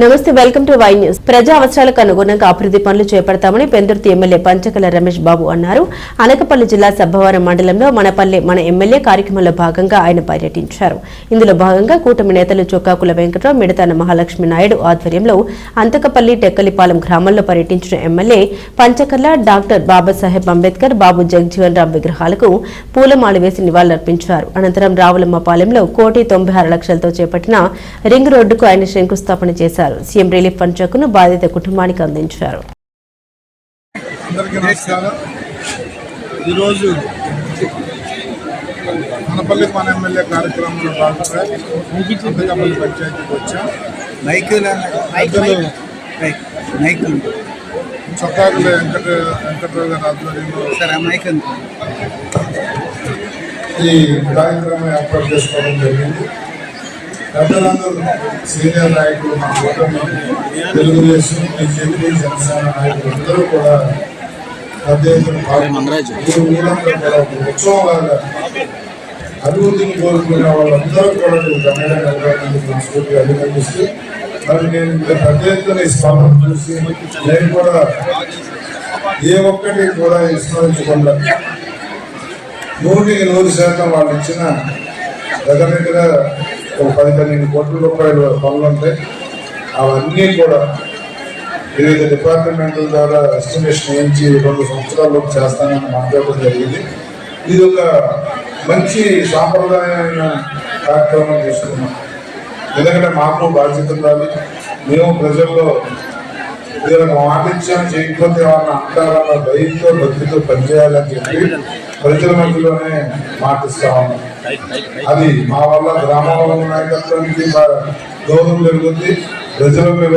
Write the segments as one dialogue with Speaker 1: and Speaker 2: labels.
Speaker 1: నమస్తే welcome to Y news. ప్రజా అవసరాలకు అనుగుణంగా అభివృద్ధి పనులు చేపడతామని పెందుర్తి ఎమ్మెల్యే పంచకల రమేష్ బాబు అన్నారు. అనకపల్లి జిల్లా సబ్బవరం మండలంలో మనపల్లి మన ఎమ్మెల్యే కార్యక్రమంలో భాగంగా ఆయన పర్యటించారు. ఇందులో భాగంగా కూటమి నేతలు చొక్కాకుల వెంకటరావు మిడతాన మహాలక్ష్మి నాయుడు ఆధ్వర్యంలో అంతకపల్లి టెక్కలిపాలెం గ్రామంలో పర్యటించిన ఎమ్మెల్యే పంచకర్ల డాక్టర్ బాబాసాహెబ్ అంబేద్కర్ బాబు జగ్జీవన్ రామ్ విగ్రహాలకు పూలమాల వేసి నివాళులర్పించారు. అనంతరం రావులమ్మపాలెంలో కోటి తొంభై ఆరు లక్షలతో చేపట్టిన రింగ్ రోడ్డుకు ఆయన శంకుస్థాపన చేశారు. సీఎం రిలీఫ్ ఫండ్ చెక్కును బాధిత కుటుంబానికి అందించారు.
Speaker 2: అందరికీ నమస్కారం. ఈరోజు మన ఎమ్మెల్యే కార్యక్రమంలో భాగంగా అంతకపల్లి పంచాయతీకి వచ్చాం. చొక్కాకుల వెంకట వెంకటరావు గారి ఆధ్వర్యంలో ఈ కార్యక్రమం ఏర్పాటు చేసుకోవడం జరిగింది. పెద్దలందరూ సీనియర్ నాయకులు మా కూటమి తెలుగుదేశం బీజేపీ జనసేన నాయకులు అందరూ కూడా పెద్ద ఉత్సవంలాగా అభివృద్ధిని కోరుకునే వాళ్ళందరూ కూడా నేను నిలబడినందుకు మనస్ఫూర్తిగా అభినందిస్తూ మరి నేను ఇంత పెద్ద ఎత్తున ఈ స్పందన చూసి నేను కూడా ఏ ఒక్కటి కూడా విస్మరించకుండా నూటికి నూరు శాతం వాళ్ళు ఇచ్చిన దగ్గర దగ్గర ఒక పది పన్నెండు కోట్ల రూపాయలు పనులు ఉంటాయి అవన్నీ కూడా వివిధ డిపార్ట్మెంట్ల ద్వారా ఎస్టిమేషన్ వేయించి రెండు సంవత్సరాల్లో చేస్తానని మాట్లాడడం జరిగింది. ఇది ఒక మంచి సాంప్రదాయమైన కార్యక్రమం తీసుకున్నాం ఎందుకంటే మాకు బాధ్యత ఉండాలి. మేము ప్రజల్లో ఏదైనా వాణిజ్యం చేయకపోతే వాళ్ళని అంటారన్న భయంతో భక్తితో పనిచేయాలని చెప్పి ప్రజల మధ్యలోనే మాటిస్తా ఉన్నాం అది మా వల్ల గ్రామంలో నాయకత్వానికి గౌరవం పెరుగుద్ది ప్రజల మీద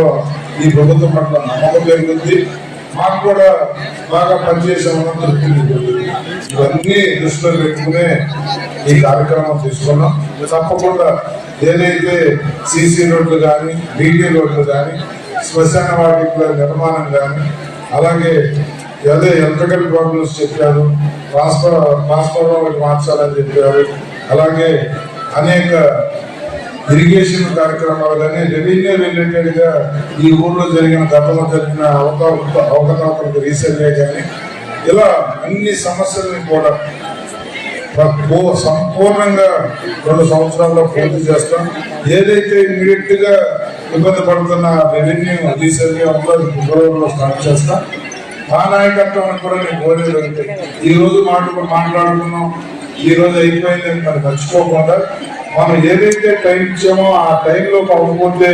Speaker 2: ఈ ప్రభుత్వం పట్ల నమ్మకం పెరుగుద్ది మాకు కూడా బాగా పనిచేసామని తృప్తి ఇవన్నీ దృష్టిలో పెట్టుకునే ఈ కార్యక్రమం తీసుకున్నాం. తప్పకుండా ఏదైతే సీసీ రోడ్లు కానీ బీటీ రోడ్లు కానీ శ్మశాన వాటికల నిర్మాణం కానీ అలాగే అదే ఎలక్ట్రికల్ ప్రాబ్లమ్స్ చెప్పారు ట్రాన్స్ఫర్ ట్రాన్స్ఫార్మర్ మార్చాలని చెప్పారు అలాగే అనేక ఇరిగేషన్ కార్యక్రమాలు కానీ రెవెన్యూ రిలేటెడ్గా ఈ ఊర్లో జరిగిన గతంలో జరిగిన అవకాశ అవకతవకలకు రీసెంట్గా కానీ ఇలా అన్ని సమస్యల్ని కూడా సంపూర్ణంగా రెండు సంవత్సరాల్లో పూర్తి చేస్తాం. ఏదైతే ఇమ్మీడియట్గా ఇబ్బంది పడుతున్న రెవెన్యూ రీసెంట్గా ఫిబ్రవరిలో స్టార్ట్ చేస్తాం. మా నాయకత్వం కూడా నేను కోరేది ఒకటే. ఈ రోజు మాట మాట్లాడుకున్నాం. ఈ రోజు అయిపోయింది అని మరి మర్చిపోకుండా మనం ఏదైతే టైం ఇచ్చామో ఆ టైంలో అవ్వకపోతే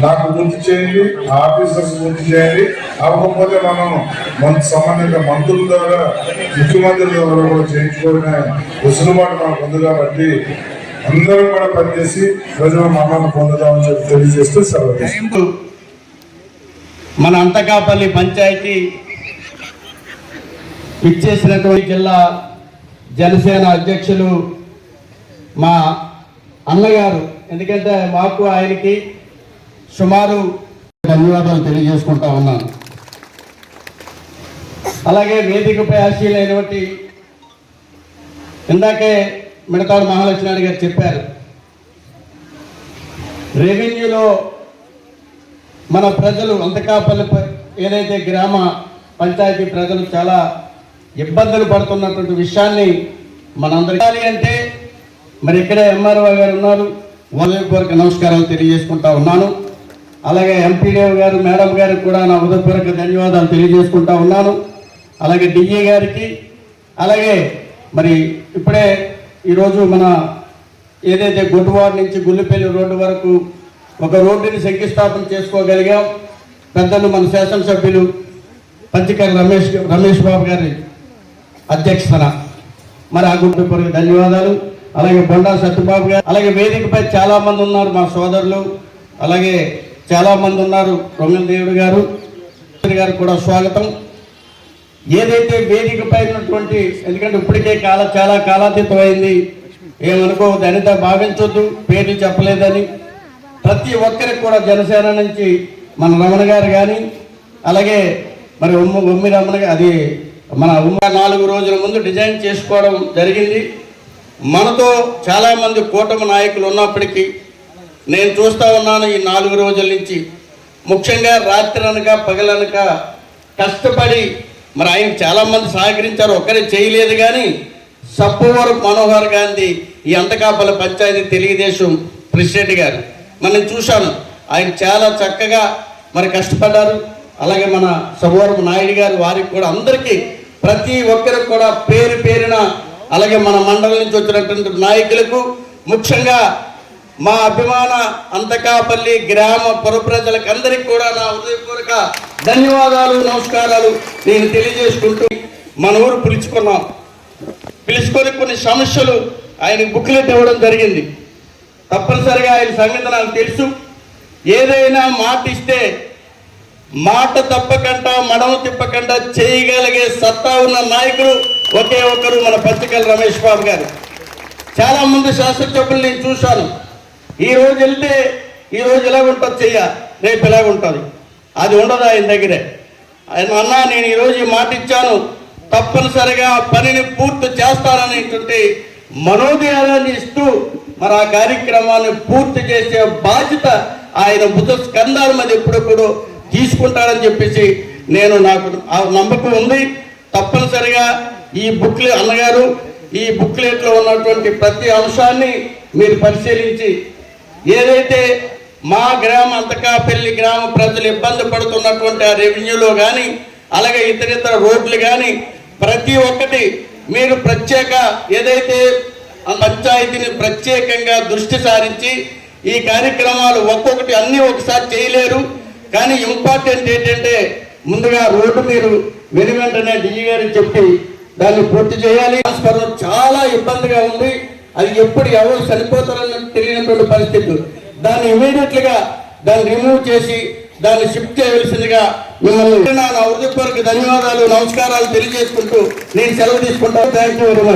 Speaker 2: నాకు గుర్తు చేయండి ఆఫీసర్స్ గుర్తు చేయండి. అవ్వకపోతే మనం మన సంబంధిత మంత్రుల ద్వారా ముఖ్యమంత్రి ద్వారా కూడా చేయించుకునే వెసులుబాటు మనకు ఉంది కాబట్టి అందరం కూడా పనిచేసి ప్రజల మరణాన్ని పొందుదామని చెప్పి తెలియజేస్తూ సెలవు
Speaker 3: మన అంతకాపల్లి పంచాయతీ ఇచ్చేసినటువంటి జిల్లా జనసేన అధ్యక్షులు మా అన్నగారు. ఎందుకంటే మాకు ఆయనకి సుమారు ధన్యవాదాలు తెలియజేసుకుంటా ఉన్నాను. అలాగే వేదికపై ఆశీలైనటువంటి ఇందాకే మిడతాడు మహాలక్ష్మి గారు చెప్పారు రెవెన్యూలో మన ప్రజలు అంతకాపల్లి ఏదైతే గ్రామ పంచాయతీ ప్రజలు చాలా ఇబ్బందులు పడుతున్నటువంటి విషయాన్ని మనందరికీ అంటే మరి ఇక్కడే ఎంఆర్ఓ గారు ఉన్నారు. హృదయపూర్వక నమస్కారాలు తెలియజేసుకుంటా ఉన్నాను. అలాగే ఎంపీడీఓ గారు మేడం గారికి కూడా నా ఉదయపూర్వక ధన్యవాదాలు తెలియజేసుకుంటా ఉన్నాను. అలాగే డిఏ గారికి అలాగే మరి ఇప్పుడే ఈరోజు మన ఏదైతే గుడ్వాడ్ నుంచి గుల్లిపల్లి రోడ్డు వరకు ఒక రోడ్డుని శంకుస్థాపన చేసుకోగలిగాం. పెద్దలు మన శాసనసభ్యులు పంచకర్ రమేష్ రమేష్ బాబు గారి అధ్యక్షతన. మరి ఆ గుడ్డు ధన్యవాదాలు. అలాగే బొండా సత్యబాబు గారు అలాగే వేదికపై చాలామంది ఉన్నారు మా సోదరులు. అలాగే చాలా మంది ఉన్నారు. రొంగన్ దేవుడు గారు గారు కూడా స్వాగతం. ఏదైతే వేదికపై ఉన్నటువంటి ఎందుకంటే ఇప్పటికే కాల చాలా కాలాతీతమైంది ఏమనుకోవద్దు అనిత భావించొద్దు పేర్లు చెప్పలేదని. ప్రతి ఒక్కరికి కూడా జనసేన నుంచి మన రమణ గారు కానీ అలాగే మరి ఉమ్మ ఉమ్మి రమణ అది మన ఉమ్మ నాలుగు రోజుల ముందు డిజైన్ చేసుకోవడం జరిగింది. మనతో చాలామంది కూటమి నాయకులు ఉన్నప్పటికీ నేను చూస్తా ఉన్నాను ఈ నాలుగు రోజుల నుంచి. ముఖ్యంగా రాత్రి అనక పగలనక కష్టపడి మరి ఆయన చాలామంది సహకరించారు ఒక్కరే చేయలేదు కానీ సబ్బవరం మనోహర్ గాంధీ ఈ అంతకాపల పంచాయతీ తెలుగుదేశం ప్రెసిడెంట్ గారు. మనం చూశాను ఆయన చాలా చక్కగా మరి కష్టపడ్డారు. అలాగే మన సబ్బవరం నాయుడు గారు వారికి కూడా అందరికీ ప్రతి ఒక్కరికి కూడా పేరు పేరున అలాగే మన మండలం నుంచి వచ్చినటువంటి నాయకులకు ముఖ్యంగా మా అభిమాన అంతకాపల్లి గ్రామ పుర ప్రజలకు అందరికీ కూడా నా హృదయపూర్వక ధన్యవాదాలు నమస్కారాలు నేను తెలియజేసుకుంటూ మన ఊరు పిలుచుకున్నాం. పిలుచుకొని కొన్ని సమస్యలు ఆయన బుక్లెట్ ఇవ్వడం జరిగింది. తప్పనిసరిగా ఆయన సంగతి నాకు తెలుసు. ఏదైనా మాట ఇస్తే మాట తప్పకుండా మడమ తిప్పకుండా చేయగలిగే సత్తా ఉన్న నాయకుడు ఒకే ఒక్కరు మన పచ్చికల్ రమేష్ బాబు గారు. చాలా మంది శాస్త్రసభ్యులు నేను చూశాను. ఈ రోజు వెళ్తే ఈ రోజు ఇలా ఉంటుంది చెయ్య? రేపు ఇలా ఉంటుంది? అది ఉండదు ఆయన దగ్గరే. ఆయన అన్నా నేను ఈరోజు మాట ఇచ్చాను. తప్పనిసరిగా పనిని పూర్తి చేస్తాననేటువంటి మనోధైర్యాన్ని ఇస్తూ మరి ఆ కార్యక్రమాన్ని పూర్తి చేసే బాధ్యత ఆయన బుధ స్కందాల మీద ఎప్పుడెప్పుడు తీసుకుంటారని చెప్పేసి నేను నాకు ఆ నమ్మకం ఉంది. తప్పనిసరిగా ఈ బుక్లే అన్నగారు ఈ బుక్లెట్లో ఉన్నటువంటి ప్రతి అంశాన్ని మీరు పరిశీలించి ఏదైతే మా గ్రామ అంతకాపల్లి గ్రామ ప్రజలు ఇబ్బంది పడుతున్నటువంటి ఆ రెవెన్యూలో కానీ అలాగే ఇతర ఇతర రోడ్లు కానీ ప్రతి ఒక్కటి మీరు ప్రత్యేక ఏదైతే ఆ పంచాయతీని ప్రత్యేకంగా దృష్టి సారించి ఈ కార్యక్రమాలు ఒక్కొక్కటి అన్నీ ఒకసారి చేయలేరు. కానీ ఇంపార్టెంట్ ఏంటంటే ముందుగా రోడ్డు మీరు వెను వెంటనే డిఈ గారికి చెప్పి దాన్ని పూర్తి చేయాలి. ట్రాన్స్ఫర్ చాలా ఇబ్బందిగా ఉంది. అది ఎప్పుడు ఎవరు చనిపోతారని తెలియనటువంటి పరిస్థితులు. దాన్ని ఇమీడియట్గా దాన్ని రిమూవ్ చేసి దాన్ని షిఫ్ట్ చేయవలసిందిగా మిమ్మల్ని నా హృదయపూర్వక ధన్యవాదాలు నమస్కారాలు తెలియజేసుకుంటూ నేను సెలవు తీసుకుంటాను. Thank you very much